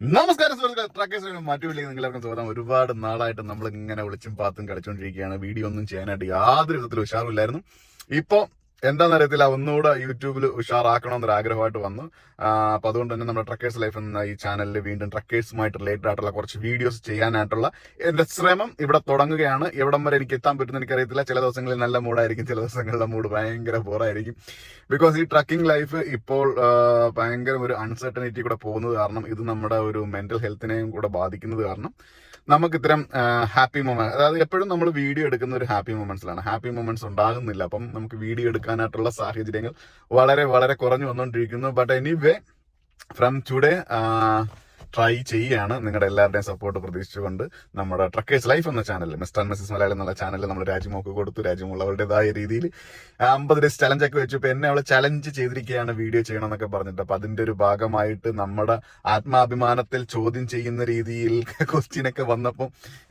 നമസ്കാരം സുഹൃത്തുക്കളെ. ട്രാക്കേഴ്സ് മാറ്റുമില്ലെങ്കിൽ നിങ്ങളെല്ലാവർക്കും സ്വാഗതം. ഒരുപാട് നാളായിട്ട് നമ്മൾ ഇങ്ങനെ വിളിച്ചും പാത്തും കളിച്ചുകൊണ്ടിരിക്കുകയാണ് വീഡിയോ ഒന്നും ചെയ്യാനായിട്ട് യാതൊരു വിധത്തിലും ഉഷാറില്ലായിരുന്നു ഇപ്പൊ എന്താണെന്നറിയത്തില്ല ഒന്നുകൂടെ യൂട്യൂബിൽ ഉഷാറാക്കണമെന്നൊരു ആഗ്രഹമായിട്ട് വന്നു. അപ്പോൾ അപ്പൊ അതുകൊണ്ട് തന്നെ നമ്മുടെ ട്രക്കേഴ്സ് ലൈഫ് എന്ന ഈ ചാനലിൽ വീണ്ടും ട്രക്കേഴ്സുമായിട്ട് റിലേറ്റഡ് ആയിട്ടുള്ള കുറച്ച് വീഡിയോസ് ചെയ്യാനായിട്ടുള്ള എന്റെ ശ്രമം ഇവിടെ തുടങ്ങുകയാണ്. എവിടം വരെ എനിക്ക് എത്താൻ പറ്റുന്ന എനിക്കറിയത്തില്ല. ചില ദിവസങ്ങളിൽ നല്ല മൂഡായിരിക്കും ചില ദിവസങ്ങളിലെ മൂഡ് ഭയങ്കര ബോറായിരിക്കും. ബിക്കോസ് ഈ ട്രക്കിംഗ് ലൈഫ് ഇപ്പോൾ ഭയങ്കര ഒരു അൺസർട്ടനിറ്റി കൂടെ പോകുന്നത് കാരണം ഇത് നമ്മുടെ ഒരു മെന്റൽ ഹെൽത്തിനെയും കൂടെ ബാധിക്കുന്നത് കാരണം നമുക്ക് ഇത്തരം ഹാപ്പി മൊമെന്റ് അതായത് എപ്പോഴും നമ്മൾ വീഡിയോ എടുക്കുന്ന ഒരു ഹാപ്പി മൊമെന്റ്സിലാണ്. ഹാപ്പി മൊമെന്റ്സ് ഉണ്ടാകുന്നില്ല. അപ്പം നമുക്ക് വീഡിയോ എടുക്കാനായിട്ടുള്ള സാഹചര്യങ്ങൾ വളരെ വളരെ കുറഞ്ഞു വന്നുകൊണ്ടിരിക്കുന്നു but anyway from today try ചെയ്യാണ് നിങ്ങളുടെ എല്ലാവരുടെയും സപ്പോർട്ട് പ്രതീക്ഷിച്ചുകൊണ്ട് നമ്മുടെ ട്രക്കേഴ്സ് ലൈഫ് എന്ന channel mister and missus Malayalam എന്നുള്ള ചാനൽ നമ്മൾ രാജ്യമൊക്കെ കൊടുത്തു. രാജ്യമുള്ള അവരുടേതായ രീതിയിൽ അമ്പത് ഡേസ് ചലഞ്ച് ഒക്കെ വെച്ചു. ഇപ്പൊ എന്നെ അവൾ ചലഞ്ച് ചെയ്തിരിക്കുകയാണ് വീഡിയോ ചെയ്യണം എന്നൊക്കെ പറഞ്ഞിട്ട്. അപ്പൊ അതിന്റെ ഒരു ഭാഗമായിട്ട് നമ്മുടെ ആത്മാഭിമാനത്തിൽ ചോദ്യം ചെയ്യുന്ന രീതിയിൽ ക്വസ്റ്റ്യൻ ഒക്കെ വന്നപ്പോൾ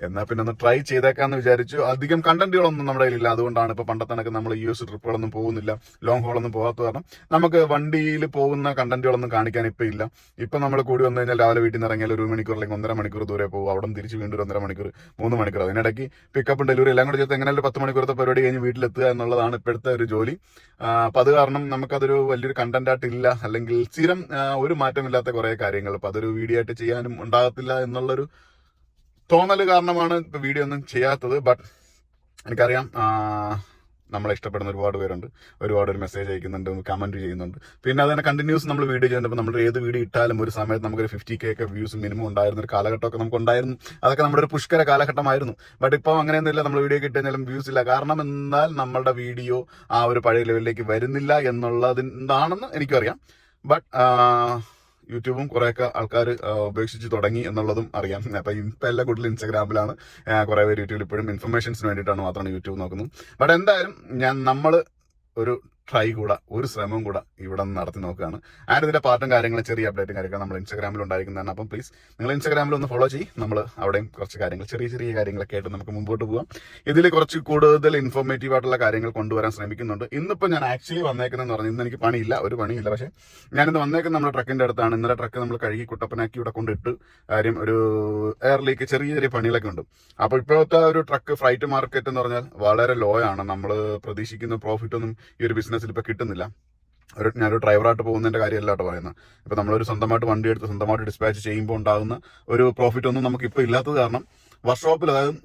എന്നാ പിന്നെ ഒന്ന് ട്രൈ ചെയ്തേക്കാന്ന് വിചാരിച്ചു. അധികം കണ്ടന്റുകളൊന്നും നമ്മുടെ കയ്യിലില്ല. അതുകൊണ്ടാണ് ഇപ്പൊ പണ്ടത്തെ നമ്മൾ യു എസ് ട്രിപ്പുകളൊന്നും പോകുന്നില്ല. ലോങ് ഹോളൊന്നും പോകാത്ത കാരണം നമുക്ക് വണ്ടിയിൽ പോകുന്ന കണ്ടന്റുകളൊന്നും കാണിക്കാൻ ഇപ്പൊ ഇല്ല. ഇപ്പൊ നമ്മൾ കൂടി വന്നു കഴിഞ്ഞാൽ രാവിലെ വീട്ടിൽ നിന്ന് ഇറങ്ങിയാൽ ഒരു മണിക്കൂർ അല്ലെങ്കിൽ ഒന്നര മണിക്കൂർ ദൂരെ പോകും. അവിടെ നിന്ന് തിരിച്ച് വീണ്ടും ഒരു ഒന്നര മണിക്കൂർ മൂന്ന് മണിക്കൂർ. അതിനിടയ്ക്ക് പിക്കപ്പും ഡെലിവറി എല്ലാം കൂടെ ചേർത്ത് എങ്ങനെയാലും പത്ത് മണിക്കൂറത്തെ പരിപാടി കഴിഞ്ഞ് വീട്ടിലെത്തുക എന്നുള്ളതാണ് ഇപ്പോഴത്തെ ഒരു ജോലി. അപ്പം അത് കാരണം നമുക്കതൊരു വലിയൊരു കണ്ടന്റ് ആയിട്ടില്ല അല്ലെങ്കിൽ സ്ഥിരം ഒരു മാറ്റമില്ലാത്ത കുറെ കാര്യങ്ങൾ. അപ്പൊ അതൊരു വീഡിയോ ആയിട്ട് ചെയ്യാനും ഉണ്ടാകത്തില്ല എന്നുള്ളൊരു തോന്നൽ കാരണമാണ് വീഡിയോ ഒന്നും ചെയ്യാത്തത്. ബട്ട് എനിക്കറിയാം നമ്മളെ ഇഷ്ടപ്പെടുന്ന ഒരുപാട് പേരുണ്ട്. ഒരുപാട് ഒരു മെസ്സേജ് അയക്കുന്നുണ്ട് കമന്റ് ചെയ്യുന്നുണ്ട്. പിന്നെ അതിനെ കണ്ടിന്യൂസ് നമ്മൾ വീഡിയോ ചെയ്യുന്നുണ്ട് നമ്മൾ ഏത് വീഡിയോ ഇട്ടാലും ഒരു സമയത്ത് നമുക്കൊരു ഫിഫ്റ്റി കെ ഒക്കെ വ്യൂസ് മിനിമം ഉണ്ടായിരുന്ന ഒരു കാലഘട്ടമൊക്കെ നമുക്ക് ഉണ്ടായിരുന്നു അതൊക്കെ നമ്മുടെ ഒരു പുഷ്കര കാലഘട്ടമായിരുന്നു. ബട്ട് ഇപ്പോൾ അങ്ങനെയൊന്നുമില്ല. നമ്മൾ വീഡിയോ കിട്ടുന്നാലും വ്യൂസ് ഇല്ല. കാരണം എന്നാൽ നമ്മളുടെ വീഡിയോ ആ ഒരു പഴയ ലെവലിലേക്ക് വരുന്നില്ല എന്നുള്ളതിനാണെന്ന് എനിക്കറിയാം ബട്ട് യൂട്യൂബും കുറേയൊക്കെ ആൾക്കാർ ഉപേക്ഷിച്ച് തുടങ്ങി എന്നുള്ളതും അറിയാം. അപ്പൊ ഇപ്പം എല്ലാ കൂടുതലും ഇൻസ്റ്റാഗ്രാമിലാണ്. കുറെ പേര് യൂട്യൂബിൽ ഇപ്പോഴും ഇൻഫർമേഷൻസിന് വേണ്ടിയിട്ടാണ് മാത്രമാണ് യൂട്യൂബ് നോക്കുന്നത്. ബട്ട് എന്തായാലും ഞാൻ നമ്മൾ ഒരു ട്രൈ കൂടെ ഒരു ശ്രമം കൂടെ ഇവിടെ നിന്ന് നടത്തി നോക്കുകയാണ്. ആൻഡ് ഇതിന്റെ പാർട്ടും കാര്യങ്ങളും ചെറിയ അപ്ഡേറ്റും കാര്യങ്ങളും നമ്മൾ ഇൻസ്റ്റാഗ്രാമിൽ ഉണ്ടായിരിക്കുന്നതാണ്. അപ്പം പ്ലീസ് നിങ്ങൾ ഇൻസ്റ്റാഗ്രാമിൽ ഒന്ന് ഫോളോ ചെയ്യും. നമ്മൾ അവിടെയും കുറച്ച് കാര്യങ്ങൾ ചെറിയ ചെറിയ കാര്യങ്ങളൊക്കെ ആയിട്ട് നമുക്ക് മുമ്പോട്ട് പോകാം ഇതിൽ കുറച്ച് കൂടുതൽ ഇൻഫോർമേറ്റീവ് ആയിട്ടുള്ള കാര്യങ്ങൾ കൊണ്ടുവരാൻ ശ്രമിക്കുന്നുണ്ട്. ഇന്നിപ്പോൾ ഞാൻ ആക്ച്വലി വന്നേക്കുന്നതെന്ന് പറഞ്ഞു ഇന്ന് എനിക്ക് പണിയില്ല ഒരു പണിയില്ല. പക്ഷേ ഞാനിന്ന് വന്നേക്കുന്നത് നമ്മുടെ ട്രക്കിന്റെ അടുത്താണ്. ഇന്നലെ ട്രക്ക് നമ്മൾ കഴുകി കുട്ടപ്പനാക്കി ഇവിടെ കൊണ്ടിട്ട് കാര്യം ഒരു എയറിലേക്ക് ചെറിയ ചെറിയ പണികളൊക്കെ ഉണ്ട്. അപ്പോൾ ഇപ്പോഴത്തെ ഒരു ട്രക്ക് ഫ്രൈറ്റ് മാർക്കറ്റ് എന്ന് പറഞ്ഞാൽ വളരെ ലോ ആണ്. നമ്മൾ പ്രതീക്ഷിക്കുന്ന പ്രോഫിറ്റ് ഒന്നും ഈ ഒരു ബിസിനസ്സിൽ ഇപ്പോൾ കിട്ടുന്നില്ല. ഒരു ഞാനൊരു ഡ്രൈവറായിട്ട് പോകുന്നതിന്റെ കാര്യമല്ല കേട്ടോ പറയുന്നത്. ഇപ്പോൾ നമ്മളൊരു സ്വന്തമായിട്ട് വണ്ടി എടുത്ത് സ്വന്തമായിട്ട് ഡിസ്പാച്ച് ചെയ്യുമ്പോൾ ഉണ്ടാകുന്ന ഒരു പ്രോഫിറ്റ് ഒന്നും നമുക്ക് ഇപ്പോൾ ഇല്ലാത്തത് കാരണം വർക്ക്ഷോപ്പിൽ അതായത്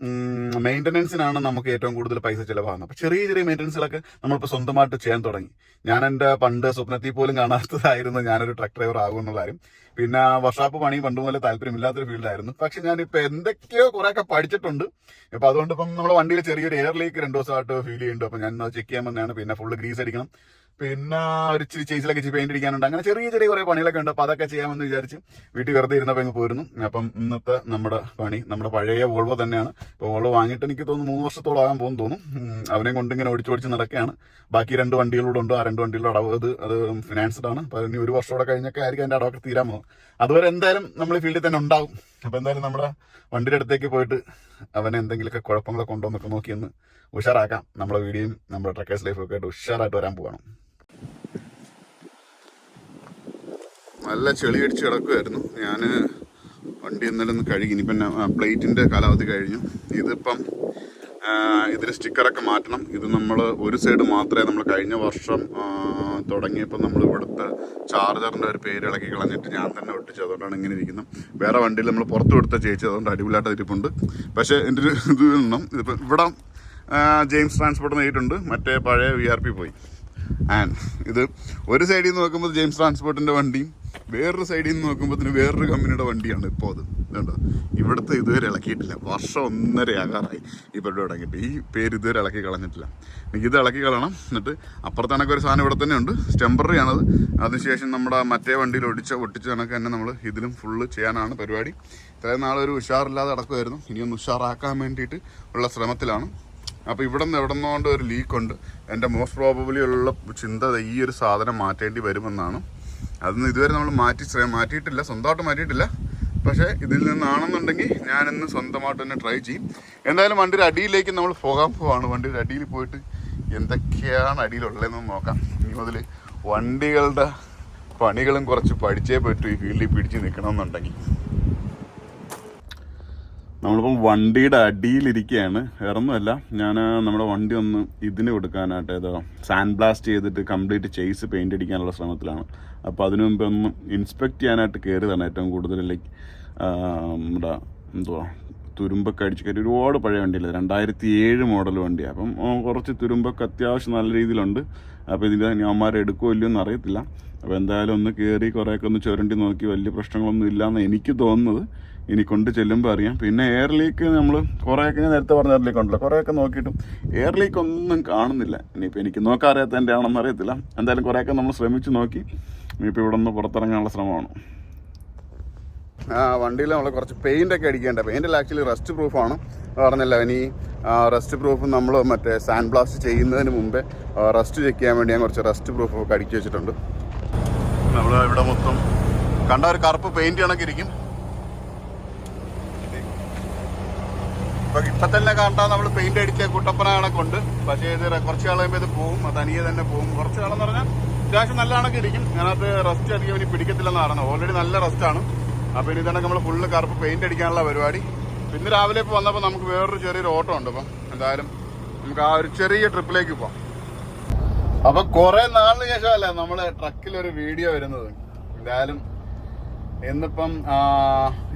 മെയിന്റനൻസിനാണ് നമുക്ക് ഏറ്റവും കൂടുതൽ പൈസ ചിലവാകുന്നത്. അപ്പോൾ ചെറിയ ചെറിയ മെയിന്റനൻസുകളൊക്കെ നമ്മളിപ്പോൾ സ്വന്തമായിട്ട് ചെയ്യാൻ തുടങ്ങി. ഞാൻ എന്റെ പണ്ട് സ്വപ്നത്തിൽ പോലും കാണാത്തതായിരുന്നു ഞാനൊരു ട്രക്ക് ഡ്രൈവർ ആകുമെന്നുള്ള കാര്യം. പിന്നെ വർക്ക്ഷോപ്പ് പണി പണ്ട് മുതലേ താല്പര്യമില്ലാത്തൊരു ഫീൽഡായിരുന്നു പക്ഷെ ഞാനിപ്പോൾ എന്തൊക്കെയോ കുറേയൊക്കെ പഠിച്ചിട്ടുണ്ട്. ഇപ്പൊ അതുകൊണ്ട് ഇപ്പം നമ്മുടെ വണ്ടിയിൽ ചെറിയൊരു എയർ ലീക്ക് രണ്ടു ദിവസമായിട്ട് ഫീൽ ചെയ്യുന്നുണ്ട്. അപ്പോൾ ഞാൻ ചെക്ക് ചെയ്യാൻ വന്നതാണ്. പിന്നെ ഫുള്ള് ഗ്രീസ് അടിക്കണം. പിന്നെ ഒരു ഇച്ചിരി ചേച്ചിലൊക്കെ ഇച്ചിരി പെയിന്റ് അടിക്കാനുണ്ട്. അങ്ങനെ ചെറിയ ചെറിയ കുറെ പണികളൊക്കെ ഉണ്ട്. അപ്പൊ അതൊക്കെ ചെയ്യാമെന്ന് വിചാരിച്ച് വീട്ടിൽ വെറുതെ ഇരുന്നപ്പോൾ അങ്ങ് പോയിരുന്നു അപ്പം ഇന്നത്തെ നമ്മുടെ പണി നമ്മുടെ പഴയ വോൾവോ തന്നെയാണ്. ഇപ്പോൾ വോൾവോ വാങ്ങിയിട്ട് എനിക്ക് തോന്നുന്നു മൂന്ന് വർഷത്തോളം ആകാൻ പോകുന്നു തോന്നും ഉം, അവനെ കൊണ്ട് ഇങ്ങനെ ഓടിച്ച് ഓടിച്ച് നടക്കുകയാണ്. ബാക്കി രണ്ട് വണ്ടികളൂടെ ഉണ്ട്. ആ രണ്ട് വണ്ടികളുടെ അടവ് അത് അത് ഫിനാൻസ്ഡ് ആണ്. അപ്പൊ ഇനി ഒരു വർഷം കൂടെ കഴിഞ്ഞൊക്കെ ആയിരിക്കും അതിന്റെ അടവൊക്കെ തീരാൻ പോകും അതുവരെ എന്തായാലും നമ്മൾ ഫീൽഡിൽ തന്നെ ഉണ്ടാവും. അപ്പൊ എന്തായാലും നമ്മുടെ വണ്ടിയുടെ അടുത്തേക്ക് പോയിട്ട് അവനെ എന്തെങ്കിലുമൊക്കെ കുഴപ്പങ്ങളൊക്കെ ഉണ്ടോ എന്നൊക്കെ നോക്കിയെന്ന് ഉഷാറാക്കാം. നമ്മുടെ വീഡിയോയും നമ്മുടെ ട്രക്കേഴ്സ് ലൈഫൊക്കെ ഒക്കെ ആയിട്ട് ഉഷാറായിട്ട് വരാൻ പോകണം നല്ല ചെളി അടിച്ച് കിടക്കുമായിരുന്നു ഞാൻ വണ്ടി ഇന്നലെ ഒന്ന് കഴുകി ഇനിയിപ്പം പ്ലേറ്റിന്റെ കാലാവധി കഴിഞ്ഞു. ഇതിപ്പം ഇതിൽ സ്റ്റിക്കറൊക്കെ മാറ്റണം. ഇത് നമ്മൾ ഒരു സൈഡ് മാത്രമേ നമ്മൾ കഴിഞ്ഞ വർഷം തുടങ്ങിയപ്പോൾ നമ്മൾ ഇവിടുത്തെ ചാർജറിന്റെ ഒരു പേര് ഇളക്കി കളഞ്ഞിട്ട് ഞാൻ തന്നെ ഒട്ടിച്ചു അതുകൊണ്ടാണ് ഇങ്ങനെ ഇരിക്കുന്നത്. വേറെ വണ്ടിയിൽ നമ്മൾ പുറത്ത് കൊടുത്ത ചേച്ചി അതുകൊണ്ട് അടിപൊളിയായിട്ട് ഇരിപ്പുണ്ട്. പക്ഷേ എന്റെ ഒരു ഇത് വേണം. ഇതിപ്പോൾ ഇവിടെ ജെയിംസ് ട്രാൻസ്പോർട്ട് നേരിട്ടുണ്ട് മറ്റേ പഴയ വി ആർ പി പോയി. ആൻഡ് ഇത് ഒരു സൈഡിൽ നിന്ന് നോക്കുമ്പോൾ ജെയിംസ് ട്രാൻസ്പോർട്ടിന്റെ വണ്ടിയും വേറൊരു സൈഡിൽ നിന്ന് നോക്കുമ്പോൾ വേറൊരു കമ്പനിയുടെ വണ്ടിയാണ് ഇപ്പോൾ അത്. കണ്ടോ ഇവിടുത്തെ ഇതുവരെ ഇളക്കിയിട്ടില്ല. വർഷം ഒന്നര ആകാറായി. ഈ പരിപാടി തുടങ്ങിയിട്ട്. ഈ പേര് ഇതുവരെ ഇളക്കി കളഞ്ഞിട്ടില്ല. എനിക്ക് ഇത് ഇളക്കി കളയണം എന്നിട്ട് അപ്പുറത്ത് കണക്ക് ഒരു സാധനം ഇവിടെ തന്നെ ഉണ്ട് ടെമ്പററി ആണത്. അതിനുശേഷം നമ്മുടെ മറ്റേ വണ്ടിയിൽ ഒടിച്ച ഒട്ടിച്ച കണക്ക് തന്നെ നമ്മൾ ഇതിലും ഫുള്ള് ചെയ്യാനാണ് പരിപാടി. ഇത്രയും നാളൊരു ഉഷാറില്ലാതെ നടക്കുമായിരുന്നു ഇനിയൊന്ന് ഉഷാറാക്കാൻ വേണ്ടിയിട്ട് ഉള്ള ശ്രമത്തിലാണ്. അപ്പോൾ ഇവിടെ നിന്ന് എവിടെ നിന്നുകൊണ്ട് ഒരു ലീക്കുണ്ട് എന്റെ മോസ്റ്റ് പ്രോബബിളി ഉള്ള ചിന്ത ഈ ഒരു സാധനം മാറ്റേണ്ടി വരുമെന്നാണ്. അതൊന്നും ഇതുവരെ നമ്മൾ മാറ്റി മാറ്റിയിട്ടില്ല സ്വന്തമായിട്ട് മാറ്റിയിട്ടില്ല. പക്ഷേ ഇതിൽ നിന്നാണെന്നുണ്ടെങ്കിൽ ഞാനിന്ന് സ്വന്തമായിട്ട് തന്നെ ട്രൈ ചെയ്യും. എന്തായാലും വണ്ടിയുടെ അടിയിലേക്ക് നമ്മൾ പോകാൻ പോവാണ്. വണ്ടിയുടെ അടിയിൽ പോയിട്ട് എന്തൊക്കെയാണ് അടിയിലുള്ളതെന്ന് നോക്കാം. ഇനി മുതൽ വണ്ടികളുടെ പണികളും കുറച്ച് പഠിച്ചേ പറ്റൂ ഈ ഫീൽഡിൽ പിടിച്ച് നിൽക്കണമെന്നുണ്ടെങ്കിൽ നമ്മളിപ്പം വണ്ടിയുടെ അടിയിലിരിക്കുകയാണ് വേറൊന്നുമല്ല ഞാൻ നമ്മുടെ വണ്ടി ഒന്ന് ഇതിന് കൊടുക്കാനായിട്ട് ഏതോ സാൻഡ് ബ്ലാസ്റ്റ് ചെയ്തിട്ട് കംപ്ലീറ്റ് ചെയ്സ് പെയിന്റ് അടിക്കാനുള്ള ശ്രമത്തിലാണ്. അപ്പോൾ അതിനു മുമ്പ് ഒന്ന് ഇൻസ്പെക്ട് ചെയ്യാനായിട്ട് കയറിയതാണ് ഏറ്റവും കൂടുതൽ ലൈക്ക് നമ്മുടെ എന്തുവാ തുരുമ്പൊക്കെ അടിച്ച് കയറി ഒരുപാട് പഴയ വണ്ടിയില്ല? രണ്ടായിരത്തി ഏഴ് മോഡൽ വണ്ടിയാണ് അപ്പം കുറച്ച് തുരുമ്പൊക്കെ അത്യാവശ്യം നല്ല രീതിയിലുണ്ട്. അപ്പോൾ ഇതിന്റെ അനിയന്മാരെ എടുക്കുമോ ഇല്ലയോ എന്ന് അറിയത്തില്ല. അപ്പോൾ എന്തായാലും ഒന്ന് കയറി കുറേയൊക്കെ ഒന്ന് ചുരണ്ടി നോക്കി വലിയ പ്രശ്നങ്ങളൊന്നും ഇല്ലയെന്ന് എനിക്ക് തോന്നുന്നത്. ഇനി കൊണ്ട് ചെല്ലുമ്പോൾ അറിയാം. പിന്നെ എയർ ലീക്ക് നമ്മൾ കുറേയൊക്കെ ഞാൻ നേരത്തെ പറഞ്ഞ എയർ ലീക്ക് ഉണ്ടല്ലോ. കുറേയൊക്കെ നോക്കിയിട്ടും എയർ ലീക്ക് ഒന്നും കാണുന്നില്ല. ഇനിയിപ്പോൾ എനിക്ക് നോക്കാൻ അറിയാത്തതിന്റെ ആണെന്ന് അറിയത്തില്ല. എന്തായാലും കുറേയൊക്കെ നമ്മൾ ശ്രമിച്ചു നോക്കി. ഇനിയിപ്പോൾ ഇവിടെ നിന്ന് പുറത്തിറങ്ങാനുള്ള ശ്രമമാണ്. വണ്ടിയിൽ നമ്മൾ കുറച്ച് പെയിന്റ് ഒക്കെ അടിക്കേണ്ട. പെയിന്റിൽ ആക്ച്വലി റസ്റ്റ് പ്രൂഫാണ് പറഞ്ഞല്ലോ ഇനി റസ്റ്റ് പ്രൂഫ് നമ്മൾ മറ്റേ സാൻഡ് ബ്ലാസ്റ്റ് ചെയ്യുന്നതിന് മുമ്പേ റസ്റ്റ് ചെക്ക് ചെയ്യാൻ വേണ്ടി ഞാൻ കുറച്ച് റസ്റ്റ് പ്രൂഫ് ഒക്കെ അടിച്ചു വെച്ചിട്ടുണ്ട്. നമ്മൾ ഇവിടെ മൊത്തം കണ്ട ഒരു കറുപ്പ് പെയിന്റ് കണക്കിരിക്കും ഇപ്പം ഇപ്പൊ തന്നെ കണ്ടാൽ നമ്മൾ പെയിന്റ് അടിച്ച കുട്ടപ്പന കണക്കുണ്ട് പക്ഷേ ഇത് കുറച്ച് കാലം ഇത് പോവും. അത് തനിയെ തന്നെ പോവും. കുറച്ച് എന്ന് പറഞ്ഞാൽ അത്യാവശ്യം നല്ല കണക്കിരിക്കും അതിനകത്ത് റസ്റ്റ് അധികം ഇനി പിടിക്കത്തില്ലെന്ന് പറയുന്നത് ഓൾറെഡി നല്ല റെസ്റ്റാണ് അപ്പൊ ഇനി തന്നെ നമ്മൾ ഫുള്ള് കറുപ്പ് പെയിന്റ് അടിക്കാനുള്ള പരിപാടി. പിന്നെ രാവിലെ ഇപ്പോൾ വന്നപ്പോൾ നമുക്ക് വേറൊരു ചെറിയൊരു ഓട്ടം ഉണ്ട് അപ്പം എന്തായാലും നമുക്ക് ആ ഒരു ചെറിയ ട്രിപ്പിലേക്ക് പോവാം. അപ്പൊ കുറേ നാളിന് ശേഷമല്ലേ നമ്മൾ ട്രക്കിൽ ഒരു വീഡിയോ വരുന്നത്. എന്തായാലും ഇന്നിപ്പം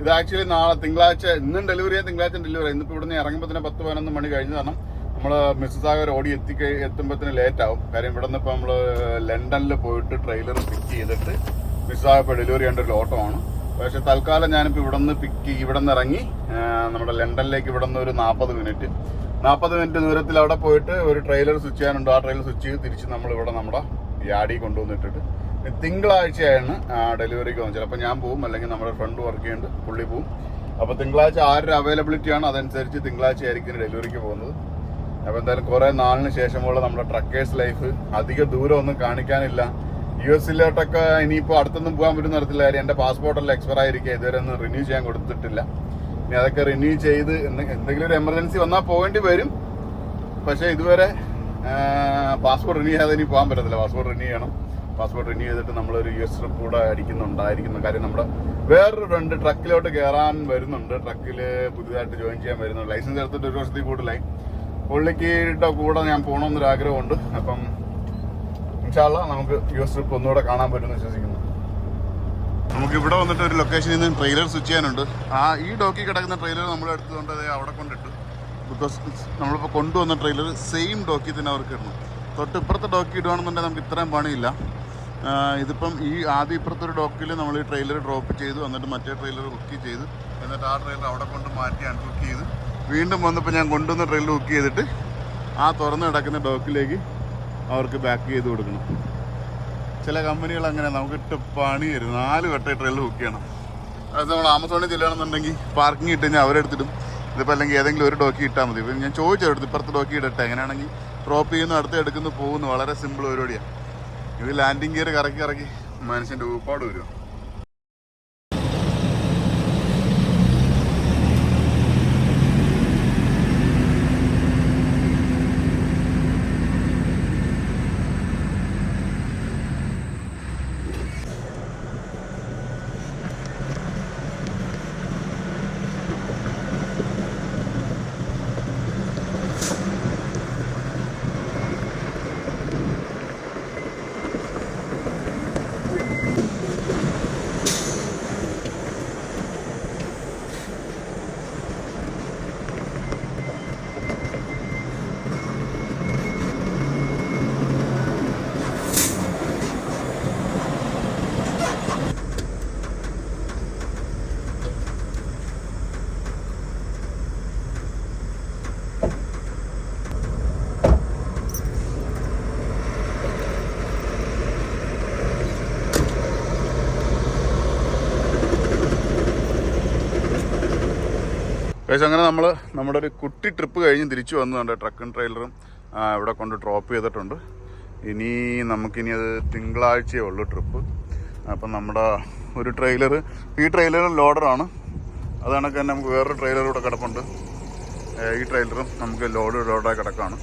ഇത് ആക്ച്വലി നാളെ തിങ്കളാഴ്ച ഇന്നും ഡെലിവറി ചെയ്യാൻ തിങ്കളാഴ്ച ഡെലിവറി ഇന്നിപ്പോൾ ഇവിടുന്ന് ഇറങ്ങുമ്പോൾ തന്നെ പത്ത് പതിനൊന്ന് മണി കഴിഞ്ഞ് കാരണം നമ്മൾ മിസ്സാഗർ ഓടി എത്തി എത്തുമ്പോഴത്തേന് ലേറ്റ് ആവും. കാര്യം ഇവിടെ നിന്ന് ഇപ്പോൾ നമ്മൾ ലണ്ടനിൽ പോയിട്ട് ട്രെയിലർ പിക്ക് ചെയ്തിട്ട് മിസ്സാഗപ്പോൾ ഡെലിവറി ചെയ്യേണ്ട ഒരു ഓട്ടമാണ്. പക്ഷെ തൽക്കാലം ഞാനിപ്പോൾ ഇവിടെ നിന്ന് പിക്ക് ഇവിടെ നിന്ന് ഇറങ്ങി നമ്മുടെ ലണ്ടനിലേക്ക് ഇവിടെ നിന്ന് ഒരു നാൽപ്പത് മിനിറ്റ്. നാൽപ്പത് മിനിറ്റ് ദൂരത്തിൽ അവിടെ പോയിട്ട് ഒരു ട്രെയിലർ സ്വിച്ച് ചെയ്യാനുണ്ട്. ആ ട്രെയിലർ സ്വിച്ച് ചെയ്ത് തിരിച്ച് നമ്മൾ ഇവിടെ നമ്മുടെ യാഡി കൊണ്ടുവന്നിട്ടിട്ട്. തിങ്കളാഴ്ചയാണ് ഡെലിവറിക്ക് വന്നത്. ചിലപ്പോൾ ഞാൻ പോവും അല്ലെങ്കിൽ നമ്മുടെ ഫ്രണ്ട് വർക്ക് ചെയ്യുന്നുണ്ട് പുള്ളി പോവും. അപ്പോൾ തിങ്കളാഴ്ച ആരുടെ അവൈലബിലിറ്റി ആണ് അതനുസരിച്ച് തിങ്കളാഴ്ച ആയിരിക്കും ഡെലിവറിക്ക് പോകുന്നത്. അപ്പോൾ എന്തായാലും കുറേ നാളിന് ശേഷമുള്ള നമ്മുടെ ട്രക്കേഴ്സ് ലൈഫ് അധിക ദൂരം ഒന്നും കാണിക്കാനില്ല. യു എസിലോട്ടൊക്കെ ഇനിയിപ്പോൾ അടുത്തൊന്നും പോകാൻ പറ്റുന്ന നടത്തില്ല കാര്യം എന്റെ പാസ്പോർട്ടെല്ലാം എക്സ്പയർ ആയിരിക്കുക. ഇതുവരെ ഒന്നും റിന്യൂ ചെയ്യാൻ കൊടുത്തിട്ടില്ല. ഇനി അതൊക്കെ റിന്യൂ ചെയ്ത് എന്തെങ്കിലും ഒരു എമർജൻസി വന്നാൽ പോകേണ്ടി വരും. പക്ഷേ ഇതുവരെ പാസ്പോർട്ട് റിന്യൂ ചെയ്യാതെ ഇനി പോകാൻ പറ്റത്തില്ല. പാസ്പോർട്ട് റിന്യൂ ചെയ്യണം. പാസ്പോർട്ട് റിന്യൂ ചെയ്തിട്ട് നമ്മളൊരു യു എസ് ട്രിപ്പ് കൂടെ അടിക്കുന്നുണ്ടായിരിക്കുന്നു കാര്യം നമ്മുടെ വേറൊരു ഫ്രണ്ട് ട്രക്കിലോട്ട് കയറാൻ വരുന്നുണ്ട്. ട്രക്കിൽ പുതിയതായിട്ട് ജോയിൻ ചെയ്യാൻ വരുന്നുണ്ട്. ലൈസൻസ് എടുത്തിട്ട് ഒരു വർഷത്തിൽ കൂടുതലായി. പുള്ളിക്കിട്ട കൂടെ ഞാൻ പോകണമെന്നൊരു ആഗ്രഹമുണ്ട് അപ്പം ഇൻഷാല്ല നമുക്ക് യു എസ് ട്രിപ്പ് ഒന്നുകൂടെ കാണാൻ പറ്റുമെന്ന് വിശ്വസിക്കുന്നു. നമുക്ക് ഇവിടെ വന്നിട്ട് ഒരു ലൊക്കേഷനിൽ നിന്ന് ട്രെയിലർ സ്വിച്ച് ചെയ്യാനുണ്ട്. ആ ഈ ഡോക്കി കിടക്കുന്ന ട്രെയിലർ നമ്മൾ എടുത്തുകൊണ്ട് അവിടെ കൊണ്ടിട്ടു. ബിക്കോസ് നമ്മളിപ്പോൾ കൊണ്ടുവന്ന ട്രെയിലർ സെയിം ഡോക്കി തന്നെ അവർക്ക് ഇടണം. തൊട്ട് ഇപ്പുറത്തെ ഡോക്കി ഇടുകയാണെന്നുണ്ടെങ്കിൽ നമുക്ക് ഇത്രയും പണിയില്ല. ഇതിപ്പം ഈ ആദ്യം ഇപ്പുറത്തെ ഒരു ഡോക്കിൽ നമ്മൾ ഈ ട്രെയിലർ ഡ്രോപ്പ് ചെയ്തു എന്നിട്ട് മറ്റേ ട്രെയിലർ ഹുക്ക് ചെയ്ത്. എന്നിട്ട് ആ ട്രെയിലർ അവിടെ കൊണ്ട് മാറ്റി അൺഹുക്ക് ചെയ്ത്. വീണ്ടും വന്നപ്പോൾ ഞാൻ കൊണ്ടുവന്ന ട്രെയിലർ ഹുക്ക് ചെയ്തിട്ട് ആ തുറന്ന് കിടക്കുന്ന ഡോക്കിലേക്ക് അവർക്ക് ബാക്ക് ചെയ്ത് കൊടുക്കണം. ചില കമ്പനികൾ അങ്ങനെ നമുക്ക് ഇട്ട് പണി തരും. നാല് വട്ടം ട്രെയിൽ ബുക്ക് ചെയ്യണം. അത് നമ്മൾ ആമസോണിൽ ചെല്ലുകയാണെന്നുണ്ടെങ്കിൽ പാർക്കിംഗ് ഇട്ട് കഴിഞ്ഞാൽ അവരെടുത്തിടും ഇതിപ്പോൾ അല്ലെങ്കിൽ ഏതെങ്കിലും ഒരു ഡോക്കി ഇട്ടാൽ മതി. ഇപ്പം ഞാൻ ചോദിച്ചെടുത്ത് ഇപ്പുറത്ത് ഡോക്കി ഇടട്ടെ? എങ്ങനെയാണെങ്കിൽ ഡ്രോപ്പ് ചെയ്യുന്നു അടുത്ത് എടുക്കുന്നു പോകുന്നു. വളരെ സിമ്പിൾ പരിപാടിയാണ് ഇത് ലാൻഡിങ് ഗിയർ കറക്കി കറക്കി മനുഷ്യന്റെ ഊപ്പാട് വരും പക്ഷേ അങ്ങനെ നമ്മൾ നമ്മുടെ ഒരു കുട്ടി ട്രിപ്പ് കഴിഞ്ഞ് തിരിച്ചു വന്നതുകൊണ്ട് ട്രക്കും ട്രെയിലറും ഇവിടെ കൊണ്ട് ഡ്രോപ്പ് ചെയ്തിട്ടുണ്ട്. ഇനി നമുക്കിനി അത് തിങ്കളാഴ്ചയേ ഉള്ളൂ ട്രിപ്പ് അപ്പം നമ്മുടെ ഒരു ട്രെയിലർ ഈ ട്രെയിലർ ലോഡറാണ് അത് കണക്ക് തന്നെ നമുക്ക് വേറൊരു ട്രെയിലർ ഇവിടെ കിടപ്പുണ്ട്. ഈ ട്രെയിലറും നമുക്ക് ലോഡ് ലോഡായി കിടക്കാണ്.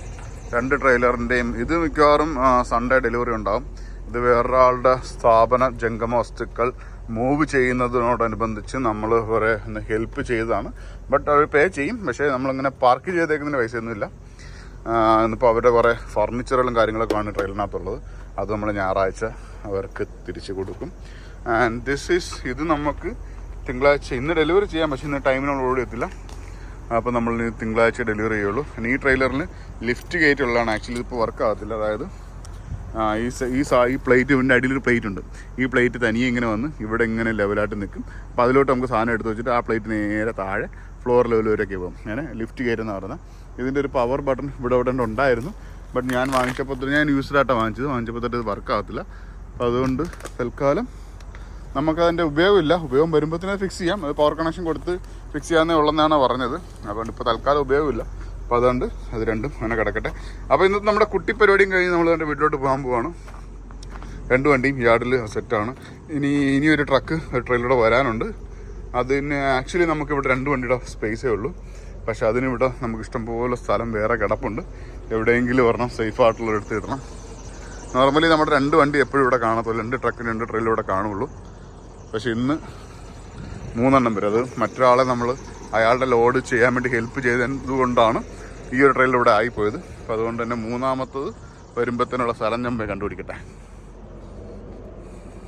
രണ്ട് ട്രെയിലറിന്റെയും ഇത് മിക്കവാറും സൺഡേ ഡെലിവറി ഉണ്ടാകും ഇത് വേറൊരാളുടെ സ്ഥാപന ജംഗമ വസ്തുക്കൾ മൂവ് ചെയ്യുന്നതിനോടനുബന്ധിച്ച് നമ്മൾ കുറേ ഒന്ന് ഹെൽപ്പ് ചെയ്തതാണ്. ബട്ട് അവർ പേ ചെയ്യും. പക്ഷേ നമ്മളിങ്ങനെ പാർക്ക് ചെയ്തേക്കുന്നതിന് പൈസയൊന്നുമില്ല. ഇന്നിപ്പോൾ അവരുടെ കുറേ ഫർണിച്ചറുകളും കാര്യങ്ങളൊക്കെ ആണ് ട്രെയിലിനകത്തുള്ളത് അത് നമ്മൾ ഞായറാഴ്ച അവർക്ക് തിരിച്ചു കൊടുക്കും. ആൻഡ് ദിസ് ഈസ് ഇത് നമുക്ക് തിങ്കളാഴ്ച ഇന്ന് ഡെലിവറി ചെയ്യാം. പക്ഷേ ഇന്ന് ടൈമിനോടുകൂടി എത്തില്ല. അപ്പോൾ നമ്മൾ തിങ്കളാഴ്ച ഡെലിവറി ചെയ്യുള്ളൂ. ഈ ട്രെയിലറിൽ ലിഫ്റ്റ് ഗേറ്റ് ആക്ച്വലി ഇപ്പോൾ വർക്ക് ആകത്തില്ല. അതായത് ഈ ഈ സാ ഈ പ്ലേറ്റ് ഇതിന്റെ അടിയിലൊരു പ്ലേറ്റ് ഉണ്ട്. ഈ പ്ലേറ്റ് തനിയെ ഇങ്ങനെ വന്ന് ഇവിടെ ഇങ്ങനെ ലെവലായിട്ട് നിൽക്കും. അപ്പോൾ അതിലോട്ട് നമുക്ക് സാധനം എടുത്ത് വെച്ചിട്ട് ആ പ്ലേറ്റ് നേരെ താഴെ ഫ്ലോർ ലെവൽ വരെയൊക്കെ പോകും. അങ്ങനെ ലിഫ്റ്റ് കയറുന്ന പറയുന്നത് ഇതിന്റെ ഒരു പവർ ബട്ടൺ ഇവിടെ ഇവിടെ ഉണ്ടായിരുന്നു. ബട്ട് ഞാൻ വാങ്ങിച്ചപ്പോൾ ഞാൻ യൂസ്ഡായിട്ടാണ് വാങ്ങിച്ചത്. വാങ്ങിച്ചപ്പോൾ തൊട്ട് ഇത് വർക്കാകത്തില്ല അപ്പോൾ അതുകൊണ്ട് തൽക്കാലം നമുക്കതിന്റെ ഉപയോഗമില്ല. ഉപയോഗം വരുമ്പോഴത്തേനെ ഫിക്സ് ചെയ്യാം. അത് പവർ കണക്ഷൻ കൊടുത്ത് ഫിക്സ് ചെയ്യാമെന്നേ ഉള്ളതെന്നാണ് പറഞ്ഞത്. അതുകൊണ്ട് ഇപ്പോൾ തൽക്കാലം ഉപയോഗമില്ല. അപ്പോൾ അതുകൊണ്ട് അത് രണ്ടും അങ്ങനെ കിടക്കട്ടെ. അപ്പോൾ ഇന്നത്തെ നമ്മുടെ കുട്ടി പരിപാടിയും കഴിഞ്ഞ് നമ്മൾ എന്റെ വീട്ടിലോട്ട് പോകാൻ പോവാണ്. രണ്ട് വണ്ടിയും യാർഡിൽ സെറ്റാണ് ഇനി ഇനി ഒരു ട്രക്ക് ഒരു ട്രെയിലൂടെ വരാനുണ്ട്. അതിന് ആക്ച്വലി നമുക്ക് ഇവിടെ രണ്ട് വണ്ടിയുടെ സ്പേസേ ഉള്ളൂ. പക്ഷെ അതിന് ഇവിടെ നമുക്ക് ഇഷ്ടംപോലെ സ്ഥലം വേറെ കിടപ്പുണ്ട്. എവിടെയെങ്കിലും വരണം സേഫ് ആയിട്ടുള്ള എടുത്ത് കിട്ടണം നോർമലി നമ്മുടെ രണ്ട് വണ്ടി എപ്പോഴും ഇവിടെ കാണത്തുള്ളൂ രണ്ട് ട്രക്കിന് രണ്ട് ട്രെയിലും ഇവിടെ കാണുള്ളൂ. പക്ഷെ ഇന്ന് മൂന്നെണ്ണം വരും. അത് മറ്റൊരാളെ നമ്മൾ അയാളുടെ ലോഡ് ചെയ്യാൻ വേണ്ടി ഹെൽപ്പ് ചെയ്തത് കൊണ്ടാണ് ഈ ഒരു ട്രെയിൽ ഇവിടെ ആയിപ്പോയത്. അപ്പോൾ അതുകൊണ്ട് തന്നെ മൂന്നാമത്തത് വരുമ്പത്തേനുള്ള സ്ഥലം ഞാൻ കണ്ടുപിടിക്കട്ടെ.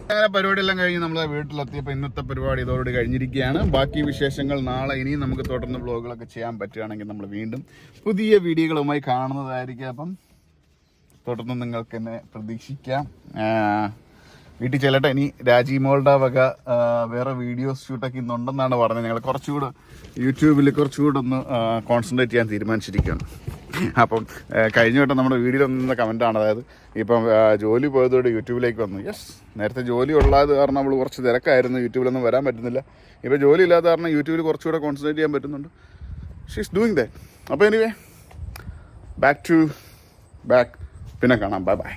അങ്ങനെ പരിപാടിയെല്ലാം കഴിഞ്ഞ് നമ്മൾ വീട്ടിലെത്തിയപ്പോൾ ഇന്നത്തെ പരിപാടി ഇതോടുകൂടി കഴിഞ്ഞിരിക്കുകയാണ്. ബാക്കി വിശേഷങ്ങൾ നാളെ ഇനിയും നമുക്ക് തുടർന്ന് വ്ളോഗുകളൊക്കെ ചെയ്യാൻ പറ്റുകയാണെങ്കിൽ നമ്മൾ വീണ്ടും പുതിയ വീഡിയോകളുമായി കാണുന്നതായിരിക്കും. അപ്പം തുടർന്ന് നിങ്ങൾക്ക് എന്നെ പ്രതീക്ഷിക്കാം. വീട്ടിൽ ചെല്ലട്ടെ. ഇനി രാജീമോളുടെ വക വേറെ വീഡിയോസ് ഷൂട്ടൊക്കെ ഇന്നുണ്ടെന്നാണ് പറഞ്ഞത്. ഞങ്ങൾ കുറച്ചുകൂടെ യൂട്യൂബിൽ കുറച്ചുകൂടെ ഒന്ന് കോൺസെൻട്രേറ്റ് ചെയ്യാൻ തീരുമാനിച്ചിരിക്കുകയാണ്. അപ്പം കഴിഞ്ഞ വട്ടം നമ്മുടെ വീഡിയോയിൽ വന്ന കമന്റാണ് അതായത് ഇപ്പം ജോലി പോയതോടെ യൂട്യൂബിലേക്ക് വന്നു. യെസ് നേരത്തെ ജോലി ഉള്ളത് കാരണം നമ്മൾ കുറച്ച് തിരക്കായിരുന്നു. യൂട്യൂബിലൊന്നും വരാൻ പറ്റുന്നില്ല. ഇപ്പോൾ ജോലി ഇല്ലാത്ത കാരണം യൂട്യൂബിൽ കുറച്ചുകൂടെ കോൺസെൻട്രേറ്റ് ചെയ്യാൻ പറ്റുന്നുണ്ട്. ഷീസ് ഡൂയിങ് ദാറ്റ് അപ്പോൾ എനിവേ ബാക്ക് ടു ബാക്ക് പിന്നെ കാണാം. Bye bye